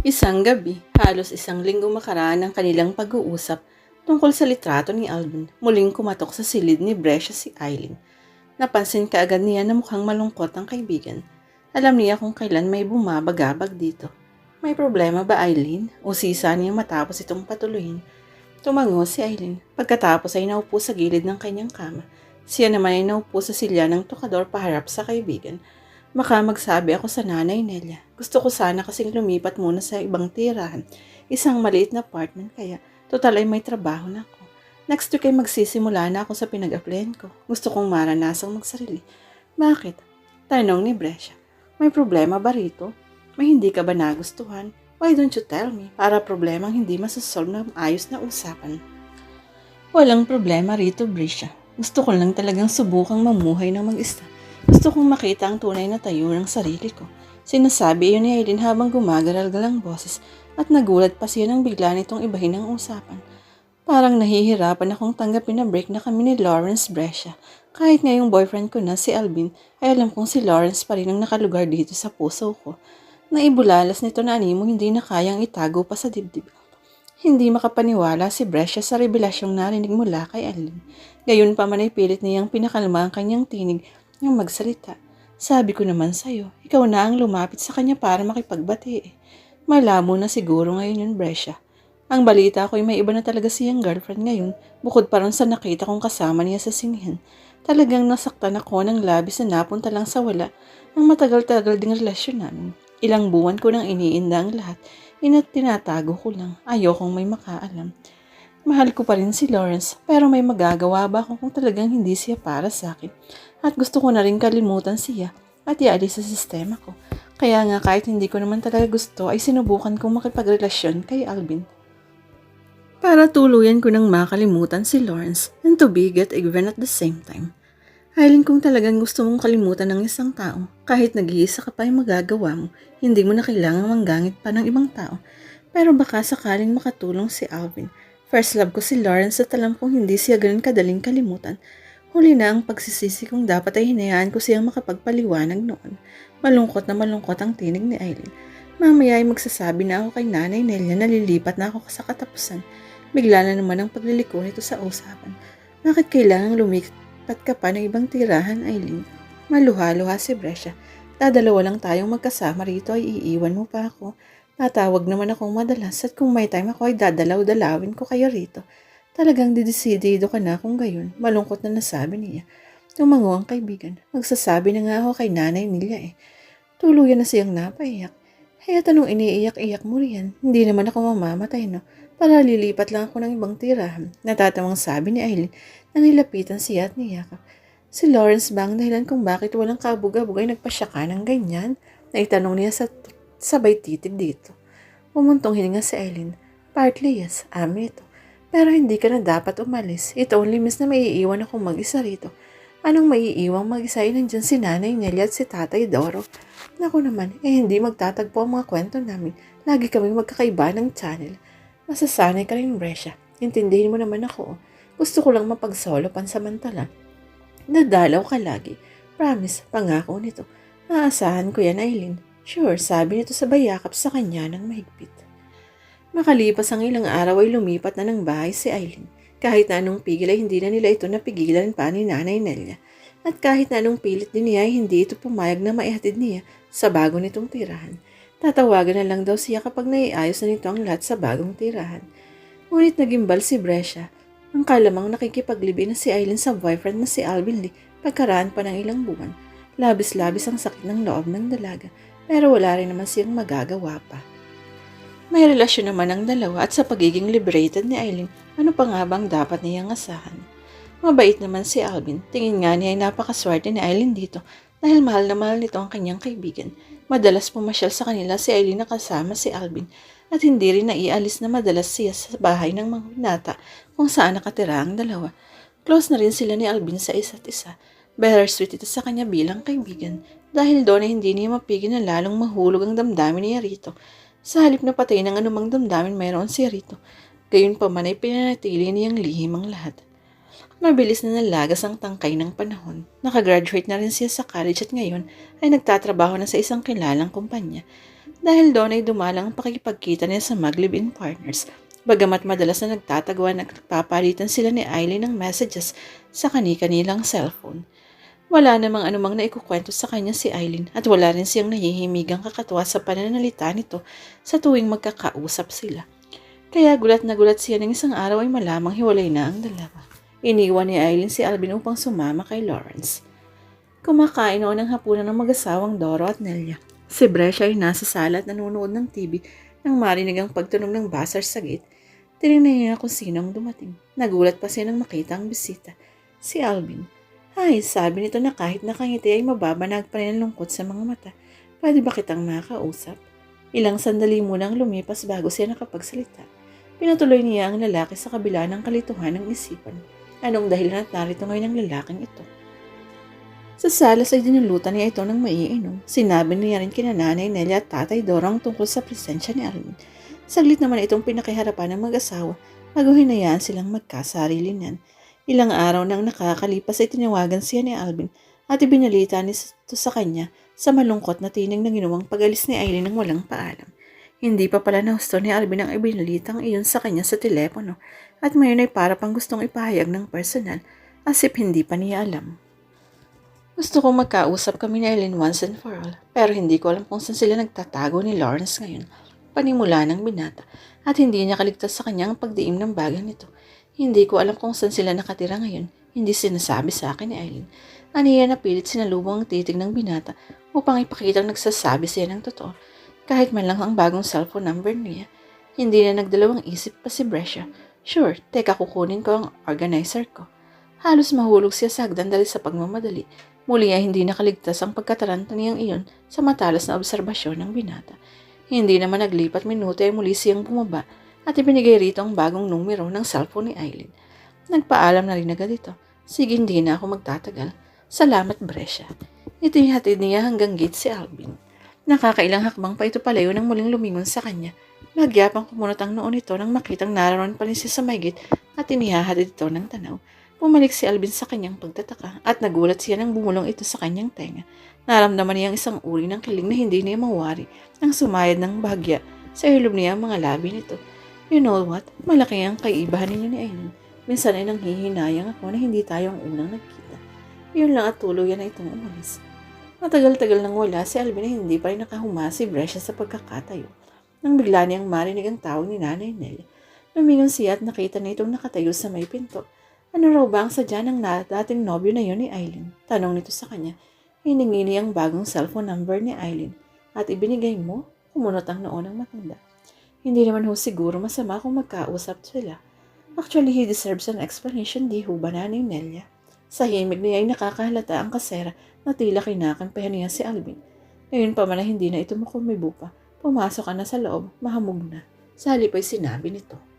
Isang gabi, halos isang linggo makaraan ng kanilang pag-uusap tungkol sa litrato ni Alvin, muling kumatok sa silid ni Brescia si Eileen. Napansin kaagad niya na mukhang malungkot ang kaibigan. Alam niya kung kailan may bumabagabag dito. May problema ba Eileen? O sisa niya matapos itong patuloyin? Tumango si Eileen. Pagkatapos ay naupo sa gilid ng kanyang kama. Siya naman ay naupo sa silya ng tukador paharap sa kaibigan. Baka magsabi ako sa nanay Nelia. Gusto ko sana kasing lumipat muna sa ibang tirahan. Isang maliit na apartment kaya total ay may trabaho na ako. Next week ay magsisimula na ako sa pinag-applyan ko. Gusto kong maranasang magsarili. Bakit? Tanong ni Brescia. May problema ba rito? May hindi ka ba nagustuhan? Why don't you tell me? Para problemang hindi masasolve ng ayos na usapan. Walang problema rito, Brescia. Gusto ko lang talagang subukang mamuhay ng mag-isa. Gusto kong makita ang tunay na tayo ng sarili ko. Sinasabi iyon ni Aileen habang gumagaral-gal ang boses at nagulat pa siya nang bigla nitong ibahin ang usapan. Parang nahihirapan akong tanggapin na break na kami ni Lawrence Brescia. Kahit ngayong boyfriend ko na si Alvin, ay alam kong si Lawrence pa rin ang nakalugar dito sa puso ko. Naibulalas nito na animo hindi na kayang itago pa sa dibdib. Hindi makapaniwala si Brescia sa revelasyong narinig mula kay Alvin. Gayon pa man ay pilit niyang pinakalma ang kanyang tinig niyang magsalita. Sabi ko naman sa'yo, ikaw na ang lumapit sa kanya para makipagbati. Malamo na siguro ngayon yun, Brescia. Ang balita ko ay may iba na talaga siyang girlfriend ngayon, bukod pa sa nakita kong kasama niya sa sinihan. Talagang nasaktan ako ng labis na napunta lang sa wala ng matagal-tagal ding relasyon namin. Ilang buwan ko nang iniinda ang lahat, inat tinatago ko lang. Ayokong may makaalam. Mahal ko pa rin si Lawrence, pero may magagawa ba ako kung talagang hindi siya para sa akin? At gusto ko na rin kalimutan siya at ialis sa sistema ko. Kaya nga kahit hindi ko naman talaga gusto ay sinubukan kong makipagrelasyon kay Alvin. Para tuluyan ko nang makalimutan si Lawrence and to be get even at the same time. Aileen kung talagang gusto mong kalimutan ng isang tao, kahit nag-iisa ka pa ay magagawa mo, hindi mo na kailangang manggangit pa ng ibang tao. Pero baka sakaling makatulong si Alvin. First love ko si Lawrence at alam kong hindi siya ganun kadaling kalimutan. Huli na ang pagsisisi kong dapat ay hinayaan ko siyang makapagpaliwanag noon. Malungkot na malungkot ang tinig ni Eileen. Mamaya ay magsasabi na ako kay nanay Nelia na lilipat na ako sa katapusan. Bigla na naman ang pagliliko nito sa usapan. Bakit kailangang lumipat ka pa ng ibang tirahan, Eileen? Maluha-luha si Brescia. Dadalawa lang tayong magkasama rito ay iiwan mo pa ako. Tatawag naman akong madalas at kung may time ako ay dadalaw-dalawin ko kayo rito. Talagang didesidido ka na kung gayon. Malungkot na nasabi niya. Tumango ang kaibigan. Magsasabi na nga ako kay nanay nila eh. Tuluyan na siyang napaiyak. Kaya tanong iniiyak-iyak mo riyan. Hindi naman ako mamamatay no. Para lilipat lang ako ng ibang tirahan. Natatamang sabi ni Eileen na nilapitan siya at niyakap. Si Lawrence ba ang dahilan kung bakit walang kabog-abog ay nagpasya ka ng ganyan? Naitanong niya sa sabay titig dito. Pumuntong hininga si Eileen. Partly yes, amin ito. Pero hindi ka na dapat umalis. It only means na maiiwan akong mag-isa rito. Anong maiiwang mag-isa ay nandyan si Nanay Nelly at si Tatay Doro. Naku naman, eh hindi magtatagpo ang mga kwento namin. Lagi kaming magkakaiba ng channel. Masasanay ka rin, Brescia. Intindihin mo naman ako. Gusto ko lang mapagsolo pansamantala. Nadalaw ka lagi. Promise, pangako nito. Aasahan ko yan, Eileen. Sure, sabi nito sa bayakap sa kanya ng mahigpit. Makalipas ang ilang araw ay lumipat na ng bahay si Eileen. Kahit na anong pigil ay hindi na nila ito napigilan pa ni Nanay Nelia. At kahit na anong pilit din niya ay hindi ito pumayag na maihatid niya sa bago nitong tirahan. Tatawagan na lang daw siya kapag naiayos na nito ang lahat sa bagong tirahan. Ngunit nagimbal si Brescia. Ang kalamang nakikipaglibi na si Eileen sa boyfriend na si Alvin Lee pagkaraan pa ng ilang buwan. Labis-labis ang sakit ng loob ng dalaga pero wala rin naman siyang magagawa pa. May relasyon naman ang dalawa at sa pagiging liberated ni Eileen, ano pa nga bang dapat niyang asahan? Mabait naman si Alvin. Tingin nga niya ay napakaswerte ni Eileen dito dahil mahal na mahal nito ang kanyang kaibigan. Madalas pumasyal sa kanila si Eileen na kasama si Alvin at hindi rin naialis na madalas siya sa bahay ng mga binata kung saan nakatira ang dalawa. Close na rin sila ni Alvin sa isa't isa. Bittersweet ito sa kanya bilang kaibigan dahil doon ay hindi niya mapigil na lalong mahulog ang damdamin niya rito. Sa halip na patay ng anumang damdamin mayroon siya rito. Gayon pa man ay pinanatili niyang lihim ang lahat. Mabilis na nalagas ang tangkay ng panahon. Nakagraduate na rin siya sa college at ngayon ay nagtatrabaho na sa isang kilalang kumpanya. Dahil doon ay dumalang ang pakikipagkita niya sa mag-live-in partners. Bagamat madalas na nagtatagwan at nagpapalitan sila ni Eileen ng messages sa kani-kanilang cellphone. Wala namang anumang naikukwento sa kanya si Eileen at wala rin siyang nahihimigang kakatuwa sa pananalita nito sa tuwing magkakausap sila. Kaya gulat na gulat siya ng isang araw ay malamang hiwalay na ang dalawa. Iniwan ni Eileen si Alvin upang sumama kay Lawrence. Kumakain noon ng hapunan ng mag-asawang Doro at Nelia. Si Brescia ay nasa sala at nanonood ng TV nang marinig ang pagtunog ng basar sa gate. Tinignan niya kung sino ang dumating. Nagulat pa siya nang makita ang bisita. Si Alvin. Ay, sabi nito na kahit nakangiti ay mababanag pa rin ang lungkot sa mga mata. Pwede ba kitang makausap? Ilang sandali muna ang lumipas bago siya nakapagsalita. Pinatuloy niya ang lalaki sa kabila ng kalituhan ng isipan. Anong dahilan at narito ngayon ang lalaking ito? Sa salas ay dinulutan niya ito ng maiinom. Sinabi niya rin kina nanay Nelia at tatay Dorang tungkol sa presensya ni Alvin. Saglit naman itong pinakiharapan ng mag-asawa bago hinayaan silang magkasarili niyan. Ilang araw nang nakakalipas ay tinawagan siya ni Alvin at ibinalita nito sa kanya sa malungkot na tinig na ginawang pag-alis ni Aileen ng walang paalam. Hindi pa pala nahusto ni Alvin ang ibinalitang iyon sa kanya sa telepono at ngayon ay para pang gustong ipahayag ng personal as if hindi pa niya alam. Gusto kong magkausap kami ni Eileen once and for all, pero hindi ko alam kung saan sila nagtatago ni Lawrence ngayon. Panimula ng binata, at hindi niya kaligtas sa kanyang pagdiim ng bagang nito. Hindi ko alam kung saan sila nakatira ngayon. Hindi sinasabi sa akin ni Eileen. Aniya na pilit sinalubong ang titig ng binata upang ipakitang nagsasabi siya ng totoo. Kahit man lang ang bagong cellphone number niya, hindi na nagdalawang isip pa si Brescia. Sure, teka kukunin ko ang organizer ko. Halos mahulog siya sa hagdan dahil sa pagmamadali Muli ay hindi nakaligtas ang pagkataranta niyang iyon sa matalas na obserbasyon ng binata. Hindi naman naglipat minuto ay muli siyang bumaba at ibinigay rito ang bagong numero ng cellphone ni Eileen. Nagpaalam na rin agad ito. Sige, hindi na ako magtatagal. Salamat, Brescia. Itihatid niya hanggang gate si Alvin. Nakakailang hakbang pa ito palayo nang muling lumingon sa kanya. Magyapang kumunot ang noon ito nang makitang naroon pa rin siya sa may gate at inihahatid ito ng tanaw. Bumalik si Alvin sa kanyang pagtataka at nagulat siya nang bumulong ito sa kanyang tenga. Naramdaman niya ang isang uri ng kiling na hindi niya mawari nang sumayad ng bahagya sa ilog niya ang mga labi nito. You know what? Malaki ang kaibahan ninyo ni Aileen. Minsan ay nanghihinayang ako na hindi tayo ang unang nagkita. Yun lang at tuluyan na itong umalis. Matagal-tagal nang wala si Alvin na hindi pa rin nakahuma si Brescia sa pagkakatayo. Nang bigla niyang marinig ang tawag ni Nanay Nell. Lumingon siya at nakita na itong nakatayo sa may pinto. Ano raw ba ang sadya ng dating nobyo na yon ni Eileen? Tanong nito sa kanya. Hiningi ang bagong cellphone number ni Eileen at ibinigay mo, kumunot ang noon ng matanda. Hindi naman ho siguro masama kung magkausap sila. Actually, he deserves an explanation, di ho ba na ni Nelia? Sa himig niya ay nakakahalata ang kasera na tila kinakampihan niya si Alvin. Ngayon pa man na hindi na ito makumibo pa. Pumasok ka na sa loob, mahamog na. Sa halip ay sinabi nito.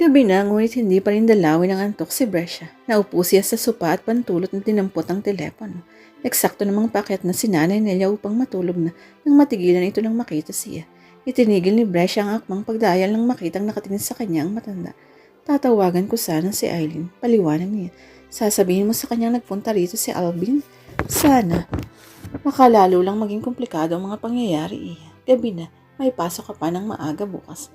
Gabi na, ngunit hindi pa rin dalawin ang antok si Brescia. Naupo siya sa sopa at pantulot na dinampot ang telepono. Eksakto namang paket na si nanay upang matulog na nang matigilan ito nang makita siya. Itinigil ni Brescia ang akmang pagdayal nang makitang nakatingin sa kanya ang matanda. Tatawagan ko sana si Eileen. Paliwanag niya. Sasabihin mo sa kanya nagpunta rito si Alvin? Sana. Makalalo lang maging komplikado ang mga pangyayari eh. Gabi na, may pasok ka pa ng maaga bukas.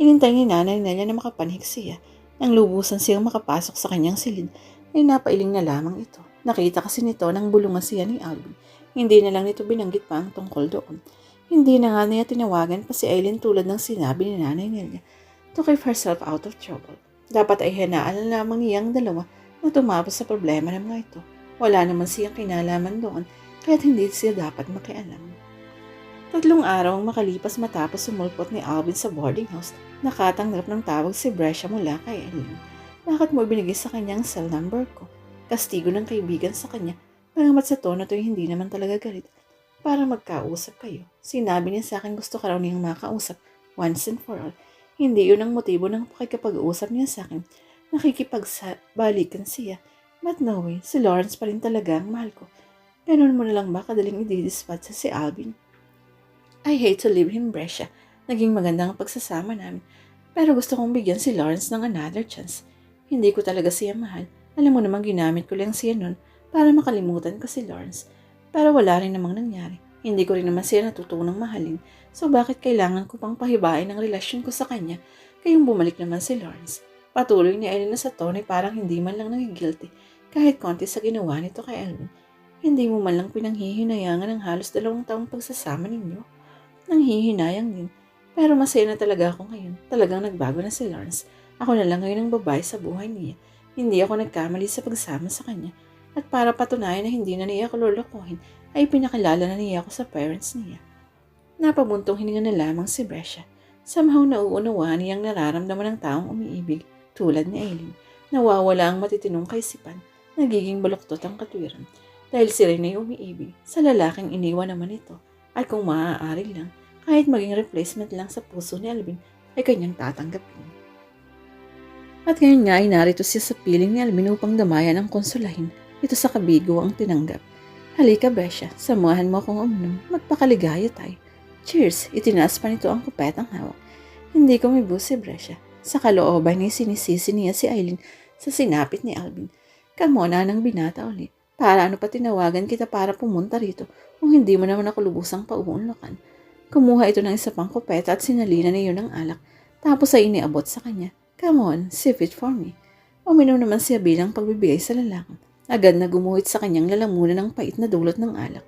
Hinintay ni nanay Nelia na makapanhik siya. Nang lubusan siyang makapasok sa kanyang silid, ay napailing na lamang ito. Nakita kasi nito nang bulungan siya ni Alvin. Hindi na lang nito binanggit pa ang tungkol doon. Hindi na nga niya tinawagan pa si Aileen tulad ng sinabi ni nanay Nelia to keep herself out of trouble. Dapat ay hanaan na lamang niyang dalawa na tumapos sa problema ng mga ito. Wala naman siyang kinalaman doon, kaya't hindi siya dapat makialam. Tatlong araw ang makalipas matapos sumulpot ni Alvin sa boarding house, nakatanggap ng tawag si Brescia mula kay Eileen. Bakit mo binigay sa kanyang cell number ko? Kastigo ng kaibigan sa kanya, pangamat sa tono to'y hindi naman talaga galit. Para magkausap kayo. Sinabi niya sa akin gusto ka raw niyang makausap, once and for all. Hindi yun ang motibo ng pakikipag-uusap niya sa akin. Nakikipagbalikan siya. But no way, si Lawrence pa rin talaga ang mahal ko. Ganun mo na lang ba kadaling i-dispatch sa si Alvin? I hate to leave him, Brescia. Naging maganda ang pagsasama namin. Pero gusto kong bigyan si Lawrence ng another chance. Hindi ko talaga siya mahal. Alam mo namang ginamit ko lang siya nun para makalimutan ko si Lawrence. Pero wala rin namang nangyari. Hindi ko rin naman siya natutunang mahalin. So bakit kailangan ko pang pahibain ang relasyon ko sa kanya kayong bumalik naman si Lawrence? Patuloy ni Eileen na sa tono ay parang hindi man lang nagigilty kahit konti sa ginawa nito kay Alvin. Hindi mo man lang pinanghihinayangan ng halos dalawang taong pagsasama ninyo. Nanghihinayang din. Pero masaya na talaga ako ngayon. Talagang nagbago na si Lawrence. Ako na lang ngayon ang babae sa buhay niya. Hindi ako nagkamali sa pagsama sa kanya. At para patunayan na hindi na niya ako lolokohin, ay pinakilala na niya ako sa parents niya. Napabuntong hininga na lamang si Brescia. Somehow nauunawaan niyang nararamdaman ng taong umiibig tulad ni Aileen. Nawawala ang matitinong kaisipan. Nagiging baluktot ang katwiran. Dahil si Rene umiibig sa lalaking iniwan naman ito. At kung maaari lang, kahit maging replacement lang sa puso ni Alvin, ay kanyang tatanggapin. At ngayon nga ay narito siya sa piling ni Alvin upang damayan ang konsulahin. Ito sa kabigo ang tinanggap. Halika, Brescia. Samahan mo akong uminom. Magpakaligaya tayo. Cheers! Itinaas pa nito ang kupetang hawak. Hindi ko may si Brescia. Sa kalooban ni sinisisi niya si Eileen sa sinapit ni Alvin. Kamona nang binata ulit. Para ano pa tinawagan kita para pumunta rito kung hindi mo naman ako lubusang pauunlakan. Kumuha ito ng isa pang kupeta at sinalina niyo ng alak. Tapos ay iniabot sa kanya. Come on, sip it for me. Uminom naman siya bilang pagbibigay sa lalaki. Agad na gumuhit sa kanyang lalamunan ng pait na dulot ng alak.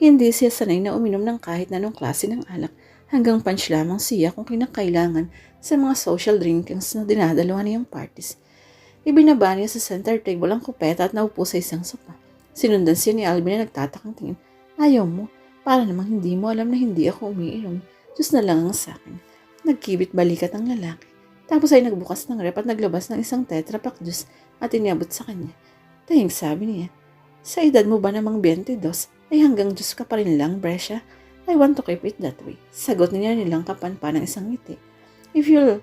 Hindi siya sanay na uminom ng kahit na anong klase ng alak. Hanggang punch lamang siya kung kinakailangan sa mga social drinkings na dinadalawa niyang parties. Ibinaba niya sa center table ang kupeta at naupo sa isang sopa. Sinundan siya ni Alvin na nagtatakang tingin. Ayaw mo, para namang hindi mo alam na hindi ako umiinom. Diyos na lang ang sa. Nagkibit balikat ang lalaki. Tapos ay nagbukas ng rep at naglabas ng isang tetra pack juice at iniabot sa kanya. Tahing sabi niya, sa edad mo ba namang 22 ay hanggang Diyos ka pa rin lang, Brescia? I want to keep it that way. Sagot niya nilang kapan pa ng isang ngiti. If you'll,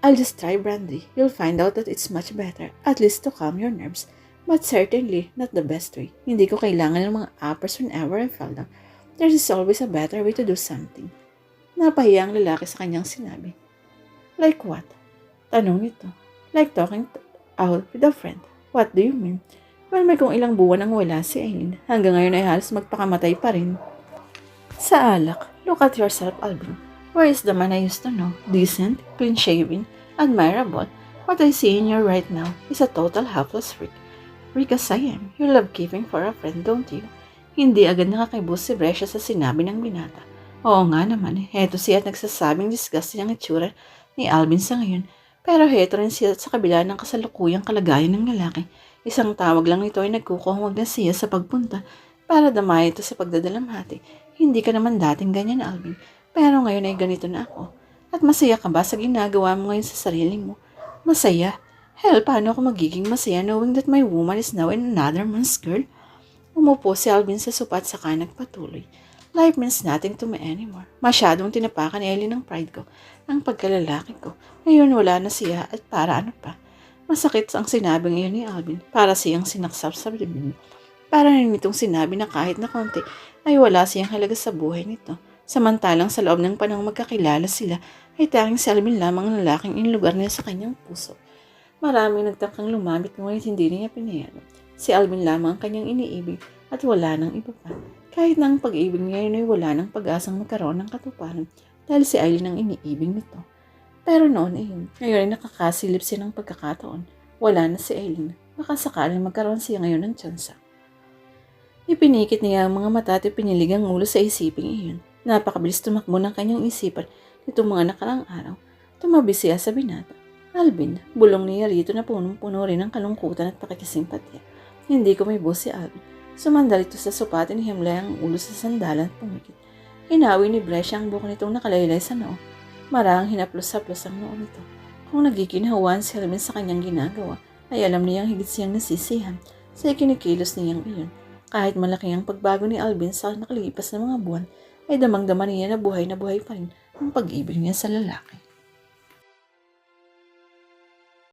I'll just try brandy. You'll find out that it's much better, at least to calm your nerves. But certainly, not the best way. Hindi ko kailangan ng mga uppers whenever I fell down. There is always a better way to do something. Napahiya ang lalaki sa kanyang sinabi. Like what? Tanong nito. Like talking out with a friend. What do you mean? Well, may kung ilang buwan ang wala si Aileen. Hanggang ngayon ay halos magpakamatay pa rin. Sa alak, look at yourself, Alvin. Where is the man I used to know? Decent, clean-shaven, admirable. What I see in you right now is a total helpless freak. As I am, you love keeping for a friend, don't you? Hindi agad nakakaibos si Brescia sa sinabi ng binata. Oo nga naman, heto siya at nagsasabing disgusting ang itsura ni Alvin sa ngayon. Pero heto rin siya sa kabila ng kasalukuyang kalagayan ng lalaki. Isang tawag lang nito ay nagkukuhawag na siya sa pagpunta para damay ito sa pagdadalamhati. Hindi ka naman dating ganyan, Alvin. Pero ngayon ay ganito na ako. At masaya ka ba sa ginagawa mo ngayon sa sarili mo? Masaya? Hell, paano ako magiging masaya knowing that my woman is now in another man's girl? Umupo si Alvin sa sopa at saka nagpatuloy. Life means nothing to me anymore. Masyadong tinapakan ni Ellie ng pride ko, ang pagkalalaki ko. Ngayon wala na siya at para ano pa. Masakit ang sinabi ngayon ni Alvin para siyang sinaksap sa bibig. Para rin itong sinabi na kahit na konti ay wala siyang halaga sa buhay nito. Samantalang sa loob ng panahong magkakilala sila ay tanging si Alvin lamang ang lalaking inlugar niya sa kanyang puso. Maraming nagtakang lumamit ngunit hindi niya pinayalo. Si Alvin lamang ang kanyang iniibig at wala nang iba pa. Kahit na ang pag-ibig niya ay wala nang pag-asang magkaroon ng katuparan dahil si Eileen ang iniibig nito. Pero noon ay yun. Ngayon ay nakakasilip siya ng pagkakataon. Wala na si Eileen. Baka sakaling magkaroon siya ngayon ng tsansa. Ipinikit niya ang mga mata at pinilig ang ulo sa isiping iyon. Napakabilis tumakbo ng kanyang isipan nitong mga nakarang araw. Tumabi siya sa binata. Alvin, bulong niya rito na punong-puno rin ng kalungkutan at pakikisimpatya. Hindi ko may boss si Alvin. Sumandal ito sa sopa at inihimlay ang ulo sa sandalan at pumikit. Hinawi ni Brescia ang buko nitong nakalaylay sa noo. Marang hinaplos-haplos ang noo nito. Kung nagkikinhawan si Alvin sa kanyang ginagawa, ay alam niyang higit siyang nasisihan sa ikinikilos niyang iyon. Kahit malaki ang pagbago ni Alvin sa nakalipas na mga buwan, ay damang-dama niya na buhay na buhay pa rin ang pag-ibig niya sa lalaki.